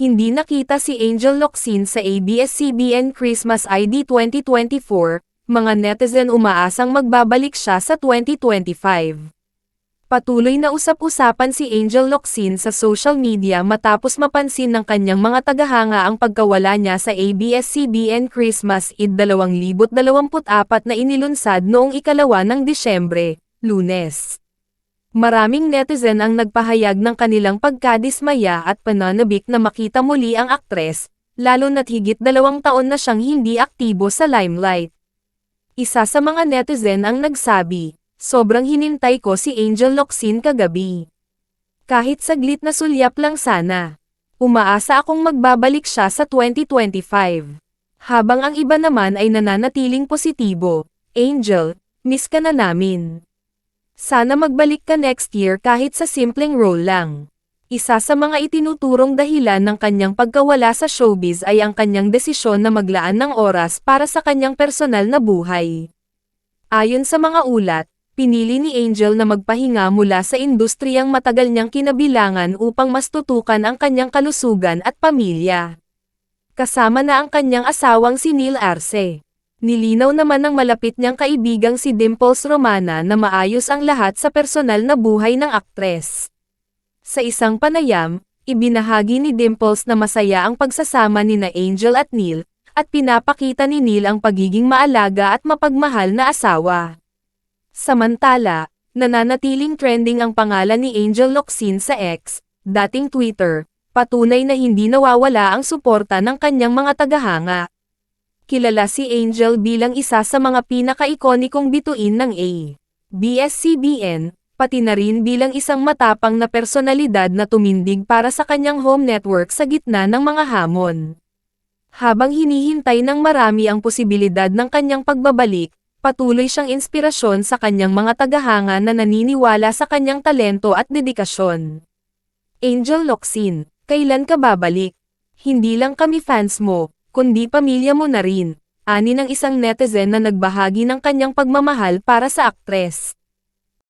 Hindi nakita si Angel Locsin sa ABS-CBN Christmas ID 2024, mga netizen umaasang magbabalik siya sa 2025. Patuloy na usap-usapan si Angel Locsin sa social media matapos mapansin ng kanyang mga tagahanga ang pagkawala niya sa ABS-CBN Christmas Id 2024 na inilunsad noong ikalawa ng Disyembre, lunes. Maraming netizen ang nagpahayag ng kanilang pagkadismaya at pananabik na makita muli ang aktres, lalo na't higit dalawang taon na siyang hindi aktibo sa limelight. Isa sa mga netizen ang nagsabi, sobrang hinintay ko si Angel Locsin kagabi. Kahit saglit na sulyap lang sana. Umaasa akong magbabalik siya sa 2025. Habang ang iba naman ay nananatiling positibo, Angel, miss ka na namin. Sana magbalik ka next year kahit sa simpleng role lang. Isa sa mga itinuturong dahilan ng kanyang pagkawala sa showbiz ay ang kanyang desisyon na maglaan ng oras para sa kanyang personal na buhay. Ayon sa mga ulat, pinili ni Angel na magpahinga mula sa industriyang matagal niyang kinabilangan upang mas tutukan ang kanyang kalusugan at pamilya. Kasama na ang kanyang asawang si Neil Arce. Nilinaw naman ng malapit niyang kaibigang si Dimples Romana na maayos ang lahat sa personal na buhay ng aktres. Sa isang panayam, ibinahagi ni Dimples na masaya ang pagsasama ni na Angel at Neil, at pinapakita ni Neil ang pagiging maalaga at mapagmahal na asawa. Samantala, nananatiling trending ang pangalan ni Angel Locsin sa X, dating Twitter, patunay na hindi nawawala ang suporta ng kanyang mga tagahanga. Kilala si Angel bilang isa sa mga pinaka-ikonikong bituin ng A. BS-CBN, pati na rin bilang isang matapang na personalidad na tumindig para sa kanyang home network sa gitna ng mga hamon. Habang hinihintay ng marami ang posibilidad ng kanyang pagbabalik, patuloy siyang inspirasyon sa kanyang mga tagahanga na naniniwala sa kanyang talento at dedikasyon. Angel Locsin, kailan ka babalik? Hindi lang kami fans mo, kundi pamilya mo na rin, ani ng isang netizen na nagbahagi ng kanyang pagmamahal para sa aktres.